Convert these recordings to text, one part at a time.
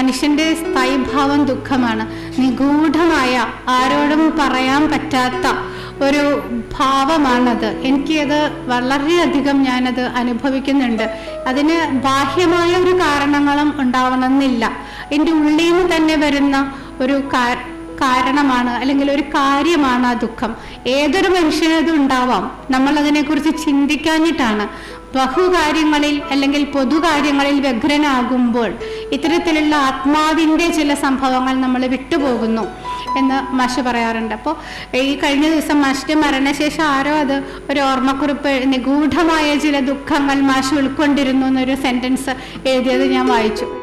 മനുഷ്യന്റെ സ്ഥായിഭാവം ദുഃഖമാണ്. നിഗൂഢമായ ആരോടും പറയാൻ പറ്റാത്ത ഒരു ഭാവമാണത്. എനിക്കത് വളരെയധികം ഞാനത് അനുഭവിക്കുന്നുണ്ട്. അതിന് ബാഹ്യമായ ഒരു കാരണങ്ങളും ഉണ്ടാവണമെന്നില്ല. എന്റെ ഉള്ളിൽ നിന്ന് തന്നെ വരുന്ന ഒരു കാരണമാണ് അല്ലെങ്കിൽ ഒരു കാര്യമാണ് ആ ദുഃഖം. ഏതൊരു മനുഷ്യനും അത് ഉണ്ടാവാം. നമ്മൾ അതിനെക്കുറിച്ച് ചിന്തിക്കാഞ്ഞിട്ടാണ്. ബഹുകാര്യങ്ങളിൽ അല്ലെങ്കിൽ പൊതുകാര്യങ്ങളിൽ വ്യഗ്രനാകുമ്പോൾ ഇത്തരത്തിലുള്ള ആത്മാവിന്റെ ചില സംഭവങ്ങൾ നമ്മൾ വിട്ടുപോകുന്നു എന്ന് മാഷ് പറയാറുണ്ട്. അപ്പോൾ ഈ കഴിഞ്ഞ ദിവസം മാഷിന്റെ മരണശേഷം ആരോ അത് ഒരു ഓർമ്മക്കുറിപ്പ് നിഗൂഢമായ ചില ദുഃഖങ്ങൾ മാഷ് ഉൾക്കൊണ്ടിരുന്നു എന്നൊരു സെന്റൻസ് എഴുതിയത് ഞാൻ വായിച്ചു.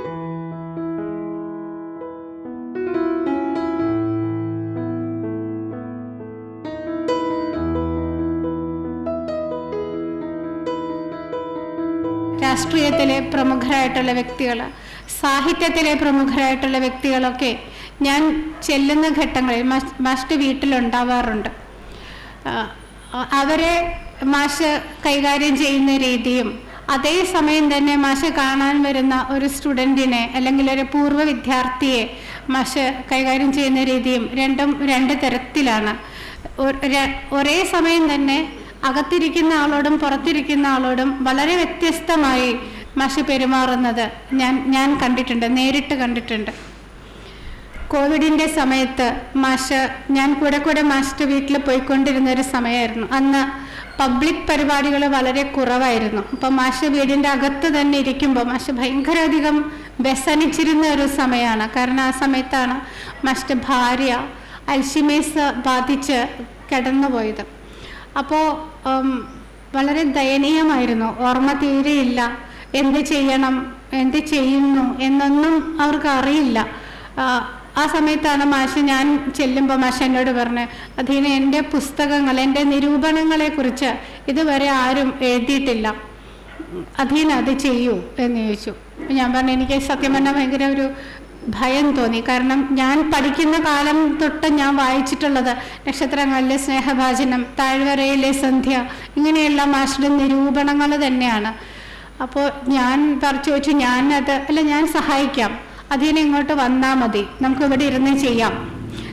രാഷ്ട്രീയത്തിലെ പ്രമുഖരായിട്ടുള്ള വ്യക്തികൾ സാഹിത്യത്തിലെ പ്രമുഖരായിട്ടുള്ള വ്യക്തികളൊക്കെ ഞാൻ ചെല്ലുന്ന ഘട്ടങ്ങളിൽ മാഷിന്റെ വീട്ടിലുണ്ടാവാറുണ്ട്. അവരെ മാഷ് കൈകാര്യം ചെയ്യുന്ന രീതിയും അതേസമയം തന്നെ മാഷ് കാണാൻ വരുന്ന ഒരു സ്റ്റുഡന്റിനെ അല്ലെങ്കിൽ ഒരു പൂർവ വിദ്യാർത്ഥിയെ മാഷ് കൈകാര്യം ചെയ്യുന്ന രീതിയും രണ്ടും രണ്ട് തരത്തിലാണ്. ഒരേ സമയം തന്നെ അകത്തിരിക്കുന്ന ആളോടും പുറത്തിരിക്കുന്ന ആളോടും വളരെ വ്യത്യസ്തമായി മാഷ് പെരുമാറുന്നത് ഞാൻ ഞാൻ കണ്ടിട്ടുണ്ട് നേരിട്ട് കണ്ടിട്ടുണ്ട്. കോവിഡിന്റെ സമയത്ത് മാഷ് ഞാൻ കൂടെ കൂടെ മാഷിന്റെ വീട്ടിൽ പോയിക്കൊണ്ടിരുന്ന ഒരു സമയമായിരുന്നു അന്ന് പബ്ലിക് പരിപാടികൾ വളരെ കുറവായിരുന്നു. അപ്പം മാഷ് വീടിന്റെ അകത്ത് തന്നെ ഇരിക്കുമ്പോൾ മാഷ് ഭയങ്കരധികം വ്യസനിച്ചിരുന്ന ഒരു സമയമാണ് കാരണം ആ സമയത്താണ് മാഷിന്റെ ഭാര്യ അൽഷിമേസ് ബാധിച്ച് കിടന്നുപോയത്. അപ്പോൾ വളരെ ദയനീയമായിരുന്നു. ഓർമ്മ തീരെയില്ല. എന്ത് ചെയ്യണം എന്ത് ചെയ്യുന്നു എന്നൊന്നും അവർക്ക് അറിയില്ല ആ, സമയത്താണ് മാഷ് ഞാൻ ചെല്ലുമ്പോൾ മാഷ് എന്നോട് പറഞ്ഞ് അധീന എന്റെ പുസ്തകങ്ങൾ എന്റെ നിരൂപണങ്ങളെ കുറിച്ച് ഇതുവരെ ആരും എഴുതിയിട്ടില്ല. അധീന അത് ചെയ്യൂ എന്ന് ചോദിച്ചു. ഞാൻ പറഞ്ഞു എനിക്ക് സത്യം പറഞ്ഞാൽ ഭയങ്കര ഒരു ഭയം തോന്നി. കാരണം ഞാൻ പഠിക്കുന്ന കാലം തൊട്ട് ഞാൻ വായിച്ചിട്ടുള്ളത് നക്ഷത്രങ്ങളിലെ സ്നേഹഭാചനം താഴ്വരയിലെ സന്ധ്യ ഇങ്ങനെയുള്ള മാഷിന്റെ നിരൂപണങ്ങൾ തന്നെയാണ്. അപ്പോൾ ഞാൻ പറഞ്ഞു വെച്ചു ഞാനത് അല്ല ഞാൻ സഹായിക്കാം. അതിനെ ഇങ്ങോട്ട് വന്നാൽ മതി. നമുക്ക് ഇവിടെ ഇരുന്ന് ചെയ്യാം.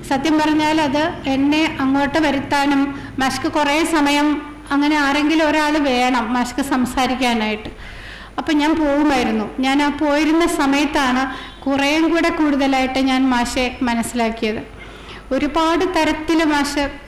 സത്യം പറഞ്ഞാൽ അത് എന്നെ അങ്ങോട്ട് വരുത്താനും മഷ്ക്ക് കുറേ സമയം അങ്ങനെ ആരെങ്കിലും ഒരാൾ വേണം മഷ്ക്ക് സംസാരിക്കാനായിട്ട്. അപ്പം ഞാൻ പോകുമായിരുന്നു. ഞാൻ ആ പോയിരുന്ന സമയത്താണ് കുറേയും കൂടെ കൂടുതലായിട്ട് ഞാൻ മാഷെ മനസ്സിലാക്കിയത്. ഒരുപാട് തരത്തിൽ മാഷ്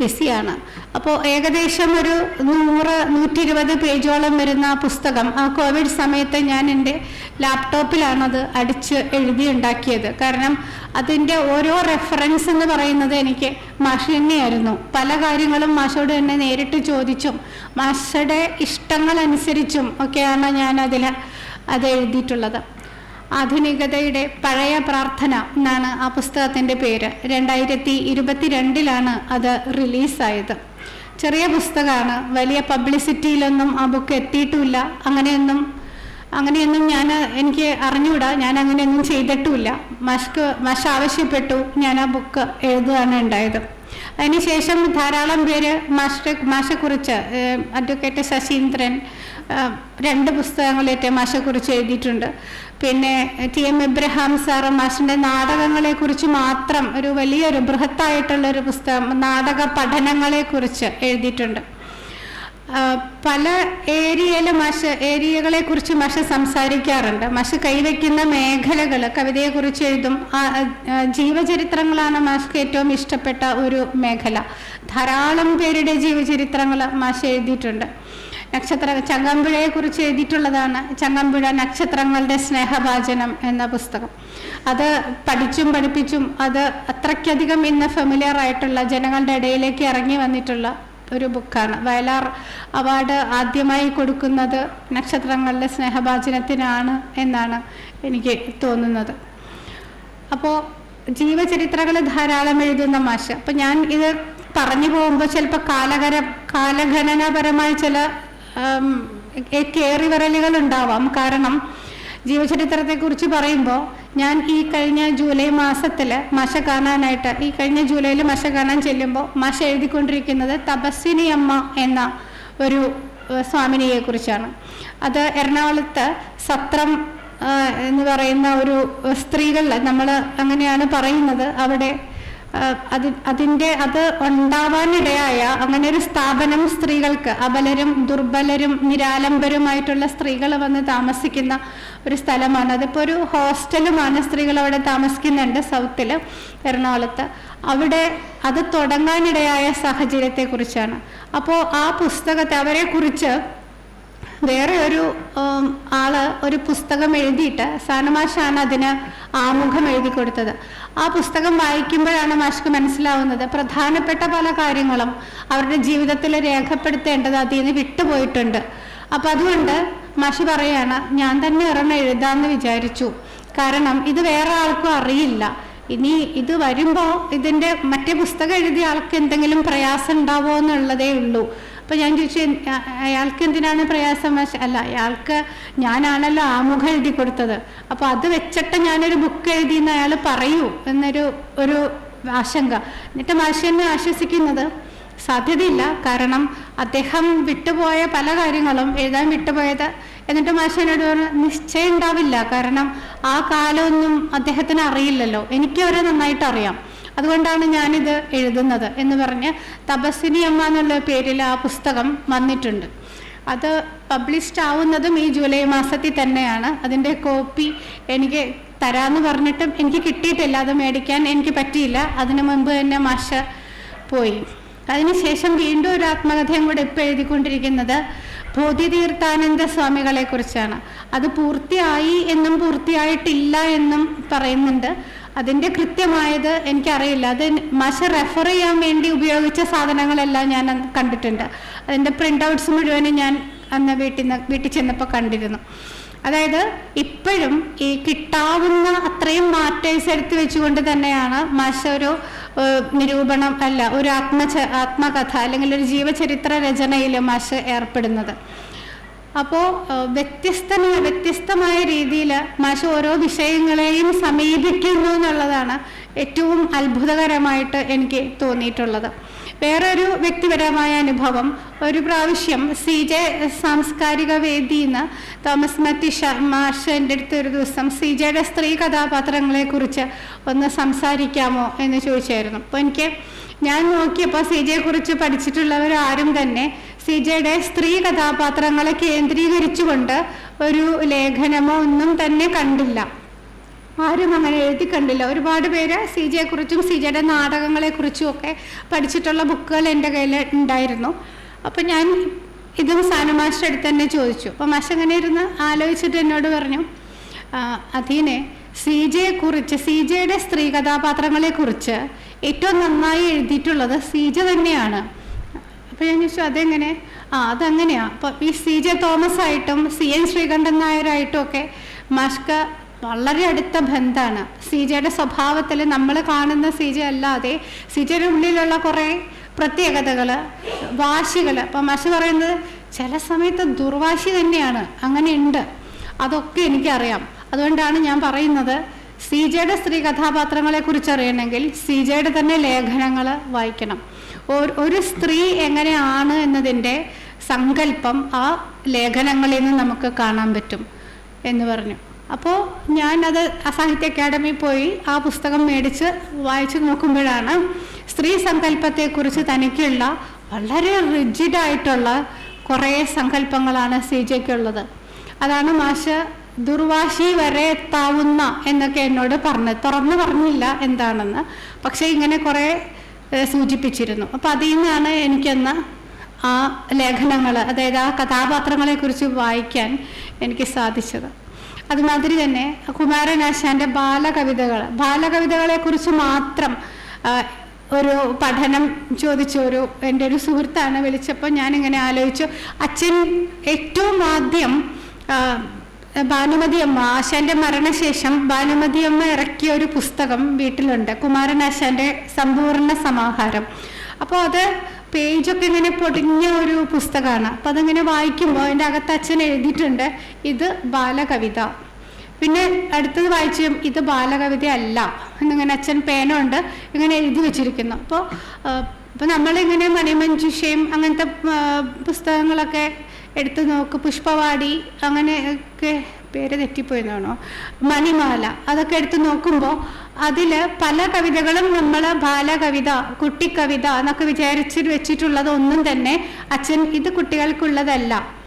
ബിസിയാണ്. അപ്പോൾ ഏകദേശം ഒരു നൂറ് നൂറ്റി ഇരുപത് പേജോളം വരുന്ന പുസ്തകം ആ കോവിഡ് സമയത്ത് ഞാൻ എന്റെ ലാപ്ടോപ്പിലാണത് അടിച്ച് എഴുതി ഉണ്ടാക്കിയത്. കാരണം അതിന്റെ ഓരോ റെഫറൻസ് എന്ന് പറയുന്നത് എനിക്ക് മാഷ് തന്നെയായിരുന്നു. പല കാര്യങ്ങളും മാഷോട് തന്നെ നേരിട്ട് ചോദിച്ചും മാഷയുടെ ഇഷ്ടങ്ങളനുസരിച്ചും ഒക്കെയാണ് ഞാൻ അതിൽ അത് എഴുതിയിട്ടുള്ളത്. ആധുനികതയുടെ പഴയ പ്രാർത്ഥന എന്നാണ് ആ പുസ്തകത്തിന്റെ പേര്. രണ്ടായിരത്തി ഇരുപത്തിരണ്ടിലാണ് അത് റിലീസായത്. ചെറിയ പുസ്തകമാണ്. വലിയ പബ്ലിസിറ്റിയിലൊന്നും ആ ബുക്ക് എത്തിയിട്ടുമില്ല അങ്ങനെയൊന്നും അങ്ങനെയൊന്നും ഞാൻ എനിക്ക് അറിഞ്ഞുകൂടാ. ഞാൻ അങ്ങനെയൊന്നും ചെയ്തിട്ടുമില്ല. മഷ്ക്ക് മഷ് ആവശ്യപ്പെട്ടു ഞാൻ ആ ബുക്ക് എഴുതുകയാണ് ഉണ്ടായത്. അതിനുശേഷം ധാരാളം പേര് മാഷെ മാഷെക്കുറിച്ച് അഡ്വക്കേറ്റ് ശശീന്ദ്രൻ രണ്ട് പുസ്തകങ്ങളേറ്റ് മാഷെക്കുറിച്ച് എഴുതിയിട്ടുണ്ട്. പിന്നെ ടി എം എബ്രഹാം സാറ് മാഷിന്റെ നാടകങ്ങളെക്കുറിച്ച് മാത്രം ഒരു വലിയൊരു ബൃഹത്തായിട്ടുള്ളൊരു പുസ്തകം നാടക പഠനങ്ങളെക്കുറിച്ച് എഴുതിയിട്ടുണ്ട്. പല ഏരിയയിലെ മഷ ഏരിയകളെ കുറിച്ച് മഷ സംസാരിക്കാറുണ്ട്. മഷ കൈവയ്ക്കുന്ന മേഖലകൾ കവിതയെക്കുറിച്ച് എഴുതും. ജീവചരിത്രങ്ങളാണ് മാഷ്ക്ക് ഏറ്റവും ഇഷ്ടപ്പെട്ട ഒരു മേഖല. ധാരാളം പേരുടെ ജീവചരിത്രങ്ങൾ മാഷ എഴുതിയിട്ടുണ്ട്. നക്ഷത്ര ചങ്ങമ്പുഴയെ കുറിച്ച് എഴുതിയിട്ടുള്ളതാണ്. ചങ്ങമ്പുഴ നക്ഷത്രങ്ങളുടെ സ്നേഹഭാചനം എന്ന പുസ്തകം. അത് പഠിച്ചും പഠിപ്പിച്ചും അത് അത്രയ്ക്കധികം ഇന്ന് ഫെമിലിയർ ആയിട്ടുള്ള ജനങ്ങളുടെ ഇടയിലേക്ക് ഇറങ്ങി വന്നിട്ടുള്ള ഒരു ബുക്കാണ്. വയലാർ അവാർഡ് ആദ്യമായി കൊടുക്കുന്നത് നക്ഷത്രങ്ങളുടെ സ്നേഹഭാചനത്തിനാണ് എന്നാണ് എനിക്ക് തോന്നുന്നത്. അപ്പോൾ ജീവചരിത്രങ്ങൾ ധാരാളം എഴുതുന്ന മാഷ്. അപ്പം ഞാൻ ഇത് പറഞ്ഞു പോകുമ്പോൾ ചിലപ്പോൾ കാലകര കാലഗണനാപരമായ ചില കയറി വിരലുകൾ ഉണ്ടാവാം. കാരണം ജീവചരിത്രത്തെക്കുറിച്ച് പറയുമ്പോൾ ഞാൻ ഈ കഴിഞ്ഞ ജൂലൈ മാസത്തിൽ മഷ കാണാനായിട്ട് ഈ കഴിഞ്ഞ ജൂലൈയിൽ മഷ കാണാൻ ചെല്ലുമ്പോൾ മഷ എഴുതിക്കൊണ്ടിരിക്കുന്നത് തപസ്വിനി അമ്മ എന്ന ഒരു സ്വാമിനിയെ കുറിച്ചാണ്. അത് എറണാകുളത്ത് സത്രം എന്ന് പറയുന്ന ഒരു സ്ത്രീകളിൽ നമ്മൾ അങ്ങനെയാണ് പറയുന്നത്. അവിടെ അതി അതിന്റെ അത് ഉണ്ടാവാനിടയായ അങ്ങനെ ഒരു സ്ഥാപനം സ്ത്രീകൾക്ക് അബലരും ദുർബലരും നിരാലംബരുമായിട്ടുള്ള സ്ത്രീകൾ വന്ന് താമസിക്കുന്ന ഒരു സ്ഥലമാണ്. അതിപ്പോൾ ഒരു ഹോസ്റ്റലുമാണ് സ്ത്രീകൾ അവിടെ താമസിക്കുന്നുണ്ട് സൗത്തിൽ എറണാകുളത്ത്. അവിടെ അത് തുടങ്ങാനിടയായ സാഹചര്യത്തെക്കുറിച്ചാണ്. അപ്പോൾ ആ പുസ്തകത്തെ അവരെക്കുറിച്ച് വേറെ ഒരു ആൾ ഒരു പുസ്തകം എഴുതിയിട്ട് സാനമാഷാണ് അതിന് ആമുഖം എഴുതി കൊടുത്തത്. ആ പുസ്തകം വായിക്കുമ്പോഴാണ് മാഷ്ക്ക് മനസ്സിലാവുന്നത് പ്രധാനപ്പെട്ട പല കാര്യങ്ങളും അവരുടെ ജീവിതത്തിൽ രേഖപ്പെടുത്തേണ്ടത് അതിൽ നിന്ന് വിട്ടുപോയിട്ടുണ്ട്. അപ്പം അതുകൊണ്ട് മാഷ് പറയാണ് ഞാൻ തന്നെ ഒരെണ്ണം എഴുതാമെന്ന് വിചാരിച്ചു. കാരണം ഇത് വേറെ ആൾക്കും അറിയില്ല. ഇനി ഇത് വരുമ്പോൾ ഇതിന്റെ മറ്റേ പുസ്തകം എഴുതിയ ആൾക്ക് എന്തെങ്കിലും പ്രയാസം ഉണ്ടാവുമോ എന്നുള്ളതേ ഉള്ളൂ. അപ്പോൾ ഞാൻ ചോദിച്ചു "എൻ- അ- അയാൾക്ക് എന്തിനാണ് പ്രയാസം മാഷ്?" അല്ല അയാൾക്ക് ഞാനാണല്ലോ ആമുഖം എഴുതി കൊടുത്തത്. അപ്പോൾ അത് വെച്ചിട്ട് ഞാനൊരു ബുക്ക് എഴുതി എന്ന് അയാൾ പറയൂ എന്നൊരു ഒരു ആശങ്ക. എന്നിട്ട് മാഷ് ആശ്വസിക്കുന്നത് സാധ്യതയില്ല. കാരണം അദ്ദേഹം വിട്ടുപോയ പല കാര്യങ്ങളും എഴുതാൻ വിട്ടുപോയത്. എന്നിട്ട് മാഷനോട് പറഞ്ഞു നിശ്ചയം ഉണ്ടാവില്ല. കാരണം ആ കാലമൊന്നും അദ്ദേഹത്തിന് അറിയില്ലല്ലോ. എനിക്ക് അവരെ നന്നായിട്ട് അറിയാം. അതുകൊണ്ടാണ് ഞാനിത് എഴുതുന്നത് എന്ന് പറഞ്ഞ് തപസ്വിനി അമ്മ എന്നുള്ള പേരിൽ ആ പുസ്തകം വന്നിട്ടുണ്ട്. അത് പബ്ലിഷ്ഡ് ആവുന്നതും ഈ ജൂലൈ മാസത്തിൽ തന്നെയാണ്. അതിന്റെ കോപ്പി എനിക്ക് തരാമെന്ന് പറഞ്ഞിട്ടും എനിക്ക് കിട്ടിയിട്ടില്ല. അത് മേടിക്കാൻ എനിക്ക് പറ്റിയില്ല. അതിനു മുമ്പ് തന്നെ മാഷ പോയി. അതിനുശേഷം വീണ്ടും ഒരു ആത്മകഥയും കൂടെ ഇപ്പം എഴുതിക്കൊണ്ടിരിക്കുന്നത് ബോധിതീർത്ഥാനന്ദ സ്വാമികളെ കുറിച്ചാണ് അത് പൂർത്തിയായി എന്നും പൂർത്തിയായിട്ടില്ല എന്നും പറയുന്നുണ്ട്. അതിന്റെ കൃത്യമായത് എനിക്കറിയില്ല. അത് മാഷ റെഫർ ചെയ്യാൻ വേണ്ടി ഉപയോഗിച്ച സാധനങ്ങളെല്ലാം ഞാൻ കണ്ടിട്ടുണ്ട്. അതിന്റെ പ്രിന്റ് ഔട്ട്സ് മുഴുവനും ഞാൻ അന്ന് വീട്ടിൽ നിന്ന് വീട്ടിൽ ചെന്നപ്പോൾ കണ്ടിരുന്നു. അതായത് ഇപ്പോഴും ഈ കിട്ടാവുന്ന അത്രയും മാറ്റേഴ്സ് എടുത്തു വെച്ചുകൊണ്ട് തന്നെയാണ് മാഷ ഒരു നിരൂപണം അല്ല ഒരു ആത്മ ആത്മകഥ അല്ലെങ്കിൽ ഒരു ജീവചരിത്ര രചനയിൽ മാഷ് ഏർപ്പെടുന്നത്. അപ്പോൾ വ്യത്യസ്ത വ്യത്യസ്തമായ രീതിയിൽ മാഷ് ഓരോ വിഷയങ്ങളെയും സമീപിക്കുന്നു എന്നുള്ളതാണ് ഏറ്റവും അത്ഭുതകരമായിട്ട് എനിക്ക് തോന്നിയിട്ടുള്ളത്. വേറൊരു വ്യക്തിപരമായ അനുഭവം ഒരു പ്രാവശ്യം സി ജെ സാംസ്കാരിക വേദിയിൽ നിന്ന് തോമസ് മത്തി മാഷ് എന്റെ അടുത്ത് ഒരു ദിവസം സി ജെയുടെ സ്ത്രീ കഥാപാത്രങ്ങളെക്കുറിച്ച് ഒന്ന് സംസാരിക്കാമോ എന്ന് ചോദിച്ചായിരുന്നു. അപ്പോൾ എനിക്ക് ഞാൻ നോക്കിയപ്പോൾ സി ജെയെക്കുറിച്ച് പഠിച്ചിട്ടുള്ളവർ ആരും തന്നെ സി ജെയുടെ സ്ത്രീ കഥാപാത്രങ്ങളെ കേന്ദ്രീകരിച്ചുകൊണ്ട് ഒരു ലേഖനമോ ഒന്നും തന്നെ കണ്ടില്ല. ആരും അങ്ങനെ എഴുതി കണ്ടില്ല. ഒരുപാട് പേര് സി ജെയെക്കുറിച്ചും സി ജെയുടെ നാടകങ്ങളെക്കുറിച്ചും ഒക്കെ പഠിച്ചിട്ടുള്ള ബുക്കുകൾ എന്റെ കയ്യിൽ ഉണ്ടായിരുന്നു. അപ്പം ഞാൻ ഇതും സാനു മാസ്റ്റർ അടുത്ത് തന്നെ ചോദിച്ചു. അപ്പം മാഷ് അങ്ങനെ ഇരുന്ന് ആലോചിച്ചിട്ട് എന്നോട് പറഞ്ഞു അധീനെ സി ജെയെക്കുറിച്ച് സി ജെയുടെ സ്ത്രീ കഥാപാത്രങ്ങളെക്കുറിച്ച് ഏറ്റവും നന്നായി എഴുതിയിട്ടുള്ളത് സി ജെ തന്നെയാണ്. അപ്പോൾ ഞാൻ ചോദിച്ചു അതെങ്ങനെ? ആ അതങ്ങനെയാ. അപ്പോൾ ഈ സി. ജെ. തോമസ് ആയിട്ടും സി. എൻ. ശ്രീകണ്ഠൻ നായരായിട്ടും ഒക്കെ മാഷ്ക വളരെ അടുത്ത ബന്ധമാണ്. സി. ജെയുടെ സ്വഭാവത്തിൽ നമ്മൾ കാണുന്ന സി. ജെ അല്ലാതെ സി. ജെയുടെ ഉള്ളിലുള്ള കുറേ പ്രത്യേകതകൾ വാശികൾ അപ്പം മാഷ് പറയുന്നത് ചില സമയത്ത് ദുർവാശി തന്നെയാണ്. അങ്ങനെയുണ്ട് അതൊക്കെ എനിക്കറിയാം. അതുകൊണ്ടാണ് ഞാൻ പറയുന്നത് സി ജെയുടെ സ്ത്രീ കഥാപാത്രങ്ങളെ കുറിച്ച് അറിയണമെങ്കിൽ സീജയുടെ തന്നെ ലേഖനങ്ങൾ വായിക്കണം. ഒരു- സ്ത്രീ എങ്ങനെയാണ് എന്നതിന്റെ സങ്കല്പം ആ ലേഖനങ്ങളിൽ നിന്ന് നമുക്ക് കാണാൻ പറ്റും എന്ന് പറഞ്ഞു. അപ്പോൾ ഞാനത് ആ സാഹിത്യ അക്കാദമി പോയി ആ പുസ്തകം മേടിച്ച് വായിച്ചു നോക്കുമ്പോഴാണ് സ്ത്രീ സങ്കല്പത്തെക്കുറിച്ച് തനിക്കുള്ള വളരെ റിജിഡായിട്ടുള്ള കുറേ സങ്കല്പങ്ങളാണ് സി ജെക്കുള്ളത്. അതാണ് മാഷ് ദുർവാശി വരെ എത്താവുന്ന എന്നൊക്കെ എന്നോട് പറഞ്ഞ് തുറന്നു പറഞ്ഞില്ല എന്താണെന്ന്. പക്ഷേ ഇങ്ങനെ കുറേ സൂചിപ്പിച്ചിരുന്നു. അപ്പം അതിൽ നിന്നാണ് എനിക്കെന്ന ആ ലേഖനങ്ങൾ അതായത് ആ കഥാപാത്രങ്ങളെ കുറിച്ച് വായിക്കാൻ എനിക്ക് സാധിച്ചത്. അതുമാതിരി തന്നെ കുമാരനാശാന്റെ ബാലകവിതകൾ ബാലകവിതകളെ. കുറിച്ച് മാത്രം ഒരു പഠനം ചോദിച്ച ഒരു എന്റെ ഒരു സുഹൃത്താണ് വിളിച്ചപ്പോൾ ഞാനിങ്ങനെ ആലോചിച്ചു. അച്ഛൻ ഏറ്റവും ആദ്യം ആ, ഭാനുമതി ആശാന്റെ മരണശേഷം ഭാനുമതിയമ്മ ഇറക്കിയ ഒരു പുസ്തകം വീട്ടിലുണ്ട്. കുമാരനാശാന്റെ സമ്പൂർണ സമാഹാരം. അപ്പോൾ അത് പേജൊക്കെ ഇങ്ങനെ പൊടിഞ്ഞ ഒരു പുസ്തകമാണ് അപ്പം അതിങ്ങനെ വായിക്കുമ്പോൾ അതിന്റെ അകത്ത് അച്ഛൻ എഴുതിയിട്ടുണ്ട് ഇത് ബാലകവിത. പിന്നെ അടുത്തത് വായിച്ചു ഇത് ബാലകവിത അല്ല എന്നിങ്ങനെ അച്ഛൻ പേനുണ്ട് ഇങ്ങനെ എഴുതി വെച്ചിരിക്കുന്നു. അപ്പോൾ ഇപ്പോൾ നമ്മളിങ്ങനെ മണിമഞ്ജുഷയും അങ്ങനത്തെ പുസ്തകങ്ങളൊക്കെ എടുത്തു നോക്ക് പുഷ്പവാടി അങ്ങനെയൊക്കെ പേര് തെറ്റിപ്പോയെന്നാണോ മണിമാല അതൊക്കെ എടുത്തു നോക്കുമ്പോൾ അതിൽ പല കവിതകളും നമ്മൾ ബാലകവിത കുട്ടിക്കവിത എന്നൊക്കെ വിചാരിച്ച് വെച്ചിട്ടുള്ളത് ഒന്നും തന്നെ അച്ഛൻ ഇത് കുട്ടികൾക്കുള്ളതല്ല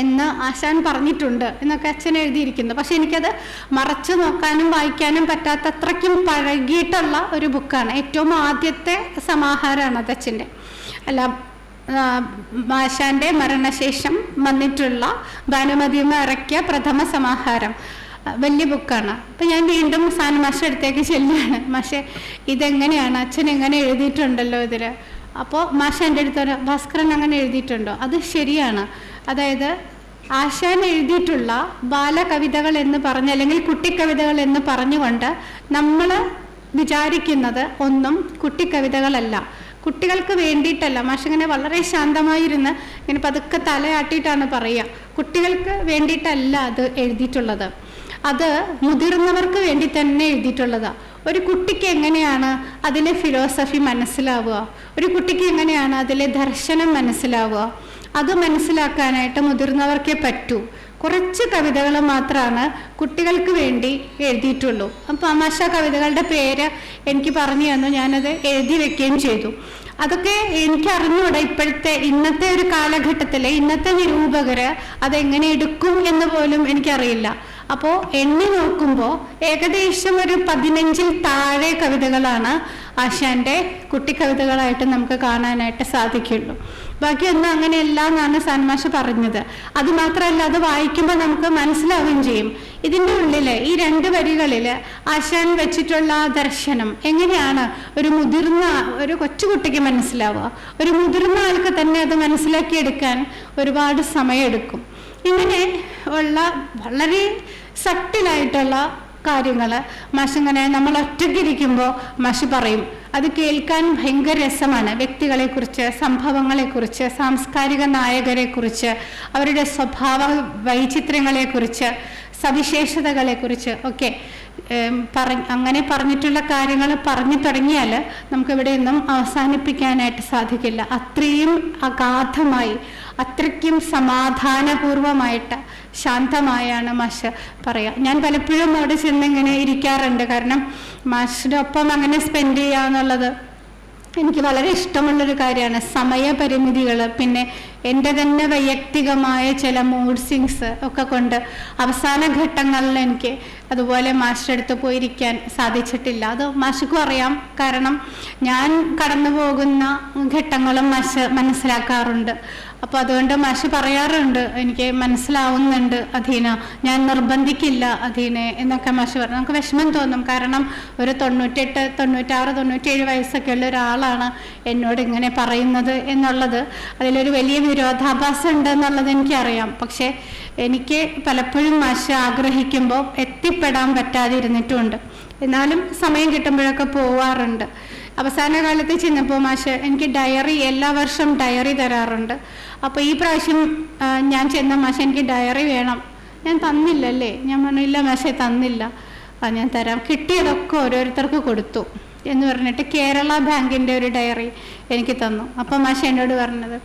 എന്ന് ആശാൻ പറഞ്ഞിട്ടുണ്ട് എന്നൊക്കെ അച്ഛൻ എഴുതിയിരിക്കുന്നു. പക്ഷെ എനിക്കത് മറച്ചു നോക്കാനും വായിക്കാനും പറ്റാത്ത അത്രയ്ക്കും പഴകിയിട്ടുള്ള ഒരു ബുക്കാണ് ഏറ്റവും ആദ്യത്തെ സമാഹാരമാണ് അത് അച്ഛന്റെ. അല്ല ആശാന്റെ മരണശേഷം വന്നിട്ടുള്ള ഭാനുമതിയമ്മ ഇറക്കിയ പ്രഥമ സമാഹാരം. വലിയ ബുക്കാണ്. അപ്പം ഞാൻ വീണ്ടും സാൻ മാഷ അടുത്തേക്ക് ചെല്ലുകയാണ്. മാഷെ ഇതെങ്ങനെയാണ്? അച്ഛൻ എങ്ങനെ എഴുതിയിട്ടുണ്ടല്ലോ ഇതിൽ അപ്പോൾ മാഷ എന്റെ അടുത്ത് ഭാസ്കരൻ അങ്ങനെ എഴുതിയിട്ടുണ്ടോ? അത് ശരിയാണ്. അതായത് ആശാൻ എഴുതിയിട്ടുള്ള ബാലകവിതകൾ എന്ന് പറഞ്ഞ് അല്ലെങ്കിൽ കുട്ടിക്കവിതകൾ എന്ന് പറഞ്ഞുകൊണ്ട് നമ്മൾ വിചാരിക്കുന്നത് ഒന്നും കുട്ടിക്കവിതകളല്ല. കുട്ടികൾക്ക് വേണ്ടിയിട്ടല്ല. മാഷിങ്ങനെ വളരെ ശാന്തമായിരുന്ന് ഇങ്ങനെ പതുക്കെ തലയാട്ടിയിട്ടാണ് പറയുക. കുട്ടികൾക്ക് വേണ്ടിയിട്ടല്ല അത് എഴുതിയിട്ടുള്ളത്. അത് മുതിർന്നവർക്ക് വേണ്ടി തന്നെ എഴുതിയിട്ടുള്ളതാണ് ഒരു കുട്ടിക്ക് എങ്ങനെയാണ് അതിലെ ഫിലോസഫി മനസ്സിലാവുക? ഒരു കുട്ടിക്ക് എങ്ങനെയാണ് അതിലെ ദർശനം മനസ്സിലാവുക? അത് മനസ്സിലാക്കാനായിട്ട് മുതിർന്നവർക്കേ പറ്റൂ. കുറച്ച് കവിതകൾ മാത്രമാണ് കുട്ടികൾക്ക് വേണ്ടി എഴുതിയിട്ടുള്ളൂ. അപ്പം അമാശ കവിതകളുടെ പേര് എനിക്ക് പറഞ്ഞു തന്നു. ഞാനത് എഴുതി വെക്കുകയും ചെയ്തു. അതൊക്കെ എനിക്ക് അറിഞ്ഞൂടെ ഇപ്പോഴത്തെ ഇന്നത്തെ ഒരു കാലഘട്ടത്തിൽ ഇന്നത്തെ നിരൂപകര് അതെങ്ങനെ എടുക്കും എന്ന് പോലും എനിക്കറിയില്ല. അപ്പോൾ എണ്ണി നോക്കുമ്പോൾ ഏകദേശം ഒരു പതിനഞ്ചിൽ താഴെ കവിതകളാണ് ആശാന്റെ കുട്ടിക്കവിതകളായിട്ട് നമുക്ക് കാണാനായിട്ട് സാധിക്കുള്ളൂ. ബാക്കിയൊന്നും അങ്ങനെയല്ല എന്നാണ് സന്മാഷ പറഞ്ഞത്. അത് മാത്രമല്ല അത് വായിക്കുമ്പോൾ നമുക്ക് മനസ്സിലാവുകയും ചെയ്യും. ഇതിന്റെ ഉള്ളിൽ ഈ രണ്ട് വരികളിൽ ആശാൻ വെച്ചിട്ടുള്ള ദർശനം എങ്ങനെയാണ് ഒരു മുതിർന്ന ഒരു കൊച്ചുകുട്ടിക്ക് മനസ്സിലാവുക? ഒരു മുതിർന്ന ആൾക്ക് തന്നെ അത് മനസ്സിലാക്കിയെടുക്കാൻ ഒരുപാട് സമയമെടുക്കും. ഇങ്ങനെ ഉള്ള വളരെ സട്ടിലായിട്ടുള്ള കാര്യങ്ങൾ മാഷിങ്ങനെ നമ്മൾ ഒറ്റയ്ക്കിരിക്കുമ്പോൾ മാഷി പറയും അത് കേൾക്കാൻ ഭയങ്കര രസമാണ്. വ്യക്തികളെക്കുറിച്ച് സംഭവങ്ങളെക്കുറിച്ച് സാംസ്കാരിക നായകരെക്കുറിച്ച് അവരുടെ സ്വഭാവ വൈചിത്രങ്ങളെക്കുറിച്ച് സവിശേഷതകളെക്കുറിച്ച്. ഒക്കെ പറ അങ്ങനെ പറഞ്ഞിട്ടുള്ള കാര്യങ്ങൾ പറഞ്ഞു തുടങ്ങിയാൽ നമുക്കിവിടെ ഒന്നും അവസാനിപ്പിക്കാനായിട്ട് സാധിക്കില്ല. അത്രയും അഗാധമായി അത്രയ്ക്കും സമാധാനപൂർവമായിട്ട് ശാന്തമായാണ് മാഷ് പറയുക. ഞാൻ പലപ്പോഴും അവിടെ ചെന്ന് ഇങ്ങനെ ഇരിക്കാറുണ്ട്. കാരണം മാഷിന്റെ ഒപ്പം അങ്ങനെ സ്പെൻഡ് ചെയ്യുക എന്നുള്ളത് എനിക്ക് വളരെ ഇഷ്ടമുള്ളൊരു കാര്യമാണ് സമയപരിമിതികൾ പിന്നെ എന്റെ തന്നെ വൈയക്തികമായ ചില മൂഡ് സിങ്സ് ഒക്കെ കൊണ്ട് അവസാന ഘട്ടങ്ങളിൽ എനിക്ക് അതുപോലെ മാസ്റ്റർ അടുത്ത് പോയിരിക്കാൻ സാധിച്ചിട്ടില്ല. അത് മാഷിക്കും അറിയാം. കാരണം ഞാൻ കടന്നു പോകുന്ന ഘട്ടങ്ങളും മാഷ് മനസ്സിലാക്കാറുണ്ട്. അപ്പോൾ അതുകൊണ്ട് മാഷ് പറയാറുണ്ട് എനിക്ക് മനസ്സിലാവുന്നുണ്ട് അധീന. ഞാൻ നിർബന്ധിക്കില്ല അധീനെ എന്നൊക്കെ മാഷ് പറഞ്ഞു. നമുക്ക് വിഷമം തോന്നും. കാരണം ഒരു തൊണ്ണൂറ്റെട്ട് തൊണ്ണൂറ്റാറ് തൊണ്ണൂറ്റേഴ് വയസ്സൊക്കെ ഉള്ള ഒരാളാണ് എന്നോട് ഇങ്ങനെ പറയുന്നത് എന്നുള്ളത്. അതിലൊരു വലിയ വിരോധാഭാസം ഉണ്ട് എന്നുള്ളത് എനിക്കറിയാം. പക്ഷെ എനിക്ക് പലപ്പോഴും മാഷ് ആഗ്രഹിക്കുമ്പോൾ എത്തിപ്പെടാൻ പറ്റാതിരുന്നിട്ടുമുണ്ട്. എന്നാലും സമയം കിട്ടുമ്പോഴൊക്കെ പോവാറുണ്ട്. അവസാന കാലത്ത് ചെന്നപ്പോൾ മാഷ് എനിക്ക് ഡയറി എല്ലാ വർഷം ഡയറി തരാറുണ്ട്. അപ്പോൾ ഈ പ്രാവശ്യം ഞാൻ ചെന്ന മാഷ് എനിക്ക് ഡയറി വേണം. ഞാൻ തന്നില്ലല്ലേ? ഞാൻ പറഞ്ഞു ഇല്ല മാഷെ തന്നില്ല. ആ ഞാൻ തരാം. കിട്ടിയതൊക്കെ ഓരോരുത്തർക്ക് കൊടുത്തു എന്ന് പറഞ്ഞിട്ട് കേരള ബാങ്കിന്റെ ഒരു ഡയറി എനിക്ക് തന്നു. അപ്പം മാഷ എന്നോട് പറഞ്ഞത്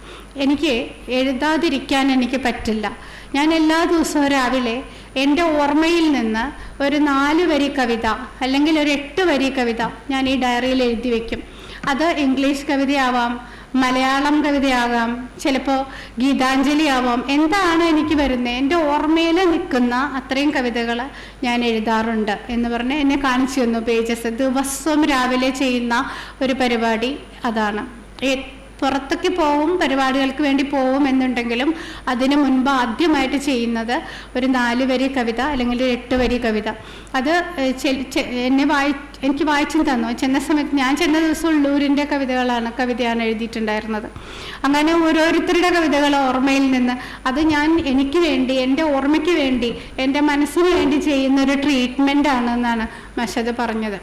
എനിക്ക് എഴുതാതിരിക്കാൻ എനിക്ക് പറ്റില്ല. ഞാൻ എല്ലാ ദിവസവും രാവിലെ എന്റെ ഓർമ്മയിൽ നിന്ന് ഒരു നാല് വരി കവിത അല്ലെങ്കിൽ ഒരു എട്ട് വരി കവിത ഞാൻ ഈ ഡയറിയിൽ എഴുതി വയ്ക്കും അത് ഇംഗ്ലീഷ് കവിതയാവാം മലയാളം കവിതയാകാം ചിലപ്പോൾ ഗീതാഞ്ജലി ആവാം എന്താണ് എനിക്ക് വരുന്നത്? എന്റെ ഓർമ്മയിൽ നിൽക്കുന്ന അത്രയും കവിതകൾ ഞാൻ എഴുതാറുണ്ട് എന്ന് പറഞ്ഞ് എന്നെ കാണിച്ചു തന്നു. പേജസ് ദിവസവും രാവിലെ ചെയ്യുന്ന ഒരു പരിപാടി അതാണ്. പുറത്തേക്ക് പോവും പരിപാടികൾക്ക് വേണ്ടി പോവും എന്നുണ്ടെങ്കിലും അതിന് മുൻപ് ആദ്യമായിട്ട് ചെയ്യുന്നത് ഒരു നാല് വരി കവിത അല്ലെങ്കിൽ ഒരു എട്ട് വരി കവിത. അത് എന്നെ വായി എനിക്ക് വായിച്ചും തന്നു. ചെന്ന സമയത്ത് ഞാൻ ചെന്ന ദിവസം ഉള്ളൂരിന്റെ കവിതകളാണ് കവിതയാണ് എഴുതിയിട്ടുണ്ടായിരുന്നത്. അങ്ങനെ ഓരോരുത്തരുടെ കവിതകൾ ഓർമ്മയിൽ നിന്ന് അത് ഞാൻ എനിക്ക് വേണ്ടി എന്റെ ഓർമ്മയ്ക്ക് വേണ്ടി എന്റെ മനസ്സിന് വേണ്ടി ചെയ്യുന്ന ഒരു ട്രീറ്റ്മെന്റ് ആണെന്നാണ് മഷദ് പറഞ്ഞത്.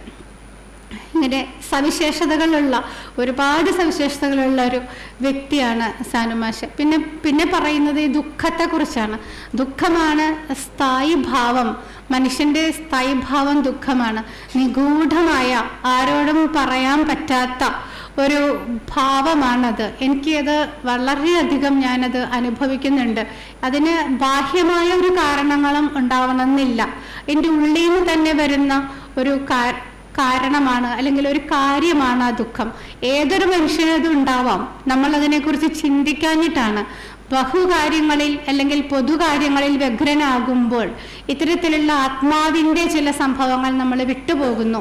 ഇങ്ങനെ സവിശേഷതകളുള്ള ഒരുപാട് സവിശേഷതകളുള്ള ഒരു വ്യക്തിയാണ് സാനുമാഷ് പിന്നെ പിന്നെ പറയുന്നത് ഈ ദുഃഖത്തെക്കുറിച്ചാണ്. ദുഃഖമാണ് സ്ഥായി ഭാവം. മനുഷ്യന്റെ സ്ഥായി ഭാവം ദുഃഖമാണ്. നിഗൂഢമായ ആരോടും പറയാൻ പറ്റാത്ത ഒരു ഭാവമാണത്. എനിക്കത് വളരെയധികം ഞാനത് അനുഭവിക്കുന്നുണ്ട്. അതിന് ബാഹ്യമായ ഒരു കാരണങ്ങളും ഉണ്ടാവണമെന്നില്ല. എന്റെ ഉള്ളിൽ നിന്ന് തന്നെ വരുന്ന ഒരു കാരണമാണ് അല്ലെങ്കിൽ ഒരു കാര്യമാണ് ആ ദുഃഖം. ഏതൊരു മനുഷ്യനും അത് ഉണ്ടാവാം. നമ്മൾ അതിനെക്കുറിച്ച് ചിന്തിക്കാഞ്ഞിട്ടാണ്. ബഹുകാര്യങ്ങളിൽ അല്ലെങ്കിൽ പൊതുകാര്യങ്ങളിൽ വ്യഗ്രനാകുമ്പോൾ ഇത്തരത്തിലുള്ള ആത്മാവിന്റെ ചില സംഭവങ്ങൾ നമ്മൾ വിട്ടുപോകുന്നു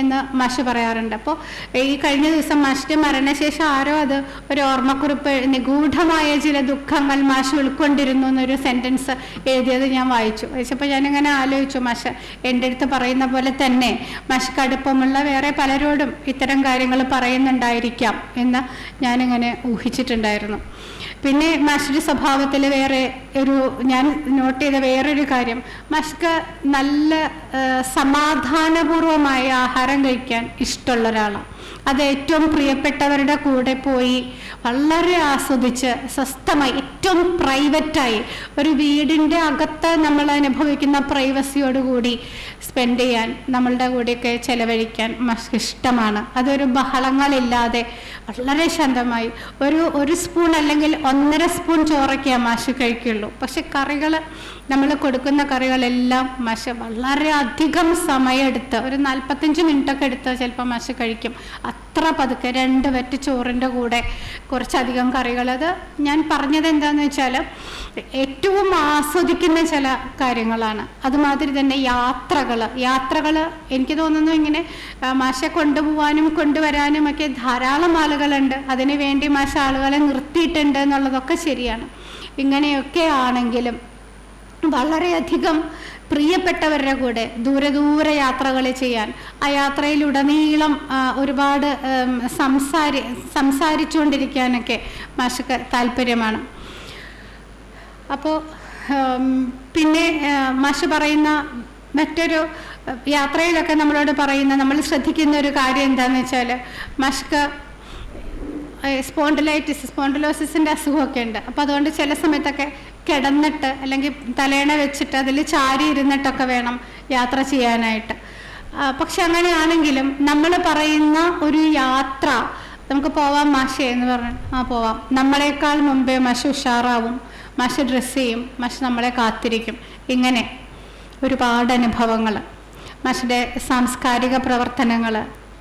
എന്ന് മാഷ് പറയാറുണ്ട്. അപ്പോൾ ഈ കഴിഞ്ഞ ദിവസം മാഷിന്റെ മരണശേഷം ആരോ അത് ഒരു ഓർമ്മക്കുറിപ്പ് നിഗൂഢമായ ചില ദുഃഖങ്ങൾ മാഷ് ഉൾക്കൊണ്ടിരുന്നു എന്നൊരു സെന്റൻസ് എഴുതിയത് ഞാൻ വായിച്ചു. വായിച്ചപ്പോൾ ഞാനിങ്ങനെ ആലോചിച്ചു മാഷ് എന്റെ അടുത്ത് പറയുന്ന പോലെ തന്നെ മാഷ്ക്ക് അടുപ്പമുള്ള വേറെ പലരോടും ഇത്തരം കാര്യങ്ങൾ പറയുന്നുണ്ടായിരിക്കാം എന്ന് ഞാനിങ്ങനെ ഊഹിച്ചിട്ടുണ്ടായിരുന്നു. പിന്നെ മാഷിന്റെ സ്വഭാവത്തിൽ വേറെ ഒരു ഞാൻ നോട്ട് ചെയ്ത വേറൊരു കാര്യം. മഷ്ക നല്ല സമാധാനപൂർവമായ ആഹാരം കഴിക്കാൻ ഇഷ്ടമുള്ള ഒരാളാണ്. അത് ഏറ്റവും പ്രിയപ്പെട്ടവരുടെ കൂടെ പോയി വളരെ ആസ്വദിച്ച് സ്വസ്ഥമായി ഏറ്റവും പ്രൈവറ്റായി ഒരു വീടിന്റെ അകത്ത് നമ്മൾ അനുഭവിക്കുന്ന പ്രൈവസിയോടുകൂടി സ്പെൻഡ് ചെയ്യാൻ നമ്മളുടെ കൂടെയൊക്കെ ചെലവഴിക്കാൻ ഇഷ്ടമാണ്. അതൊരു ബഹളങ്ങളില്ലാതെ വളരെ ശാന്തമായി ഒരു ഒരു സ്പൂൺ അല്ലെങ്കിൽ ഒന്നര സ്പൂൺ ചോറൊക്കെയാണ് മാഷ് കഴിക്കുള്ളൂ. പക്ഷെ കറികൾ നമ്മൾ കൊടുക്കുന്ന കറികളെല്ലാം മാഷ് വളരെ അധികം സമയമെടുത്ത് ഒരു നാൽപ്പത്തഞ്ച് മിനിറ്റൊക്കെ എടുത്ത് ചിലപ്പോൾ മാഷ് കഴിക്കും. അത്ര പതുക്കെ രണ്ട് വറ്റ് ചോറിന്റെ കൂടെ കുറച്ചധികം കറികൾ. അത് ഞാൻ പറഞ്ഞത് എന്താണെന്ന് വെച്ചാൽ ഏറ്റവും ആസ്വദിക്കുന്ന ചില കാര്യങ്ങളാണ്. അതുമാതിരി തന്നെ യാത്രകൾ. യാത്രകൾ എനിക്ക് തോന്നുന്നു ഇങ്ങനെ മാഷെ കൊണ്ടുപോകാനും കൊണ്ടുവരാനും ഒക്കെ ധാരാളം ആളുകളുണ്ട്. അതിനു വേണ്ടി മാഷ ആളുകളെ നിർത്തിയിട്ടുണ്ട് എന്നുള്ളതൊക്കെ ശരിയാണ്. ഇങ്ങനെയൊക്കെ ആണെങ്കിലും വളരെയധികം പ്രിയപ്പെട്ടവരുടെ കൂടെ ദൂരെ ദൂരെ യാത്രകൾ ചെയ്യാൻ ആ യാത്രയിലുടനീളം ഒരുപാട് സംസാരി സംസാരിച്ചുകൊണ്ടിരിക്കാനൊക്കെ മാഷക്ക് താല്പര്യമാണ്. അപ്പോൾ പിന്നെ മാഷ് പറയുന്ന മറ്റൊരു യാത്രയിലൊക്കെ നമ്മളോട് പറയുന്ന നമ്മൾ ശ്രദ്ധിക്കുന്ന ഒരു കാര്യം എന്താണെന്ന് വെച്ചാൽ മഷ്ക സ്പോണ്ടിലൈറ്റിസ് സ്പോണ്ടിലോസിസിന്റെ അസുഖമൊക്കെ ഉണ്ട്. അപ്പോൾ അതുകൊണ്ട് ചില സമയത്തൊക്കെ കിടന്നിട്ട് അല്ലെങ്കിൽ തലേണ വെച്ചിട്ട് അതിൽ ചാരി ഇരുന്നിട്ടൊക്കെ വേണം യാത്ര ചെയ്യാനായിട്ട്. പക്ഷെ അങ്ങനെയാണെങ്കിലും നമ്മൾ പറയുന്ന ഒരു യാത്ര നമുക്ക് പോവാം മാഷേ എന്ന് പറഞ്ഞു ആ പോവാം. നമ്മളെക്കാൾ മുമ്പേ മാഷ ഉഷാറാവും മാഷ ഡ്രസ്സ് ചെയ്യും മാഷ നമ്മളെ കാത്തിരിക്കും. ഇങ്ങനെ ഒരുപാട് അനുഭവങ്ങൾ മാഷിന്റെ സാംസ്കാരിക പ്രവർത്തനങ്ങൾ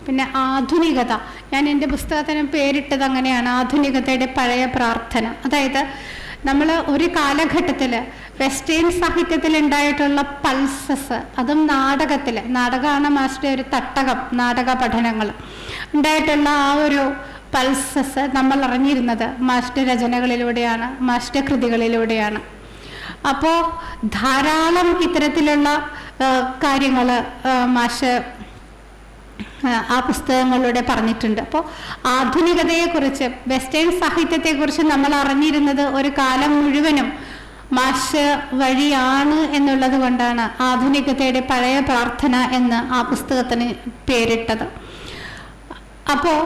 പിന്നെ ആധുനികത. ഞാൻ എന്റെ പുസ്തകത്തിന് പേരിട്ടത് അങ്ങനെയാണ് ആധുനികതയുടെ പഴയ പ്രാർത്ഥന. അതായത് നമ്മൾ ഒരു കാലഘട്ടത്തിൽ വെസ്റ്റേൺ സാഹിത്യത്തിൽ ഉണ്ടായിട്ടുള്ള പൾസസ് അതും നാടകത്തിൽ നാടകമാണ് മാസ്റ്റർ ഒരു തട്ടകം നാടക പഠനങ്ങൾ ഉണ്ടായിട്ടുള്ള ആ ഒരു പൾസസ് നമ്മൾ അറിഞ്ഞിരുന്നത് മാസ്റ്റർ രചനകളിലൂടെയാണ് മാസ്റ്റർ കൃതികളിലൂടെയാണ്. അപ്പോൾ ധാരാളം ഇത്തരത്തിലുള്ള കാര്യങ്ങൾ മാഷ് ആ, പുസ്തകങ്ങളിലൂടെ പറഞ്ഞിട്ടുണ്ട്. അപ്പോൾ ആധുനികതയെക്കുറിച്ച് വെസ്റ്റേൺ സാഹിത്യത്തെക്കുറിച്ച് നമ്മൾ അറിഞ്ഞിരുന്നത് ഒരു കാലം മുഴുവനും മാഷ് വഴിയാണ് എന്നുള്ളത് കൊണ്ടാണ് ആധുനികതയുടെ പഴയ പ്രാർത്ഥന എന്ന് ആ പുസ്തകത്തിന് പേരിട്ടത്. അപ്പോൾ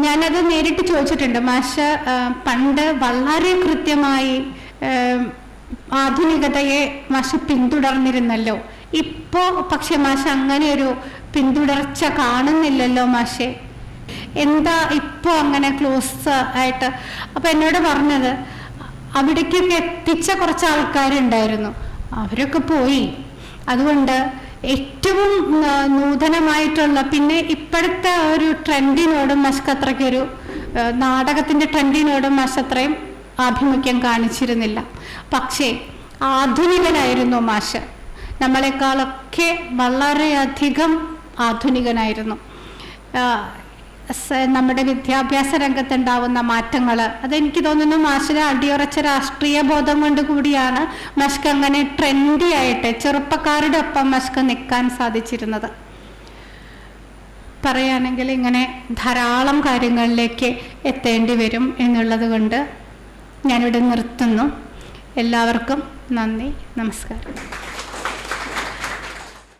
ഞാനത് നേരിട്ട് ചോദിച്ചിട്ടുണ്ട്. മാഷ് പണ്ട് വളരെ കൃത്യമായി ആധുനികതയെ മാഷ് പിന്തുടർന്നിരുന്നല്ലോ. ഇപ്പോ പക്ഷെ മാഷ് അങ്ങനെ ഒരു പിന്തുടർച്ച കാണുന്നില്ലല്ലോ മാഷെ. എന്താ ഇപ്പോ അങ്ങനെ ക്ലോസ് ആയിട്ട്? അപ്പൊ എന്നോട് പറഞ്ഞത് അവിടേക്കൊക്കെ എത്തിച്ച കുറച്ച് ആൾക്കാരുണ്ടായിരുന്നു. അവരൊക്കെ പോയി. അതുകൊണ്ട് ഏറ്റവും നൂതനമായിട്ടുള്ള പിന്നെ ഇപ്പോഴത്തെ ഒരു ട്രെൻഡിനോടും മഷ്കത്രയ്ക്ക് ഒരു ആ, നാടകത്തിന്റെ ട്രെൻഡിനോടും മസ് അത്രയും ആഭിമുഖ്യം കാണിച്ചിരുന്നില്ല. പക്ഷേ ആധുനികനായിരുന്നു മാഷ്. നമ്മളെക്കാളൊക്കെ വളരെയധികം ആധുനികനായിരുന്നു. നമ്മുടെ വിദ്യാഭ്യാസ രംഗത്തുണ്ടാവുന്ന മാറ്റങ്ങൾ അതെനിക്ക് തോന്നുന്നു മാഷിന് അടിയുറച്ച രാഷ്ട്രീയ ബോധം കൊണ്ട് കൂടിയാണ് മഷ്ക് അങ്ങനെ ട്രെൻഡി ആയിട്ട് ചെറുപ്പക്കാരുടെ ഒപ്പം മഷ്ക് നിൽക്കാൻ സാധിച്ചിരുന്നത്. പറയുകയാണെങ്കിൽ ഇങ്ങനെ ധാരാളം കാര്യങ്ങളിലേക്ക് എത്തേണ്ടി വരും എന്നുള്ളത് കൊണ്ട് ഞാനിവിടെ നിർത്തുന്നു. എല്ലാവർക്കും നന്ദി നമസ്കാരം.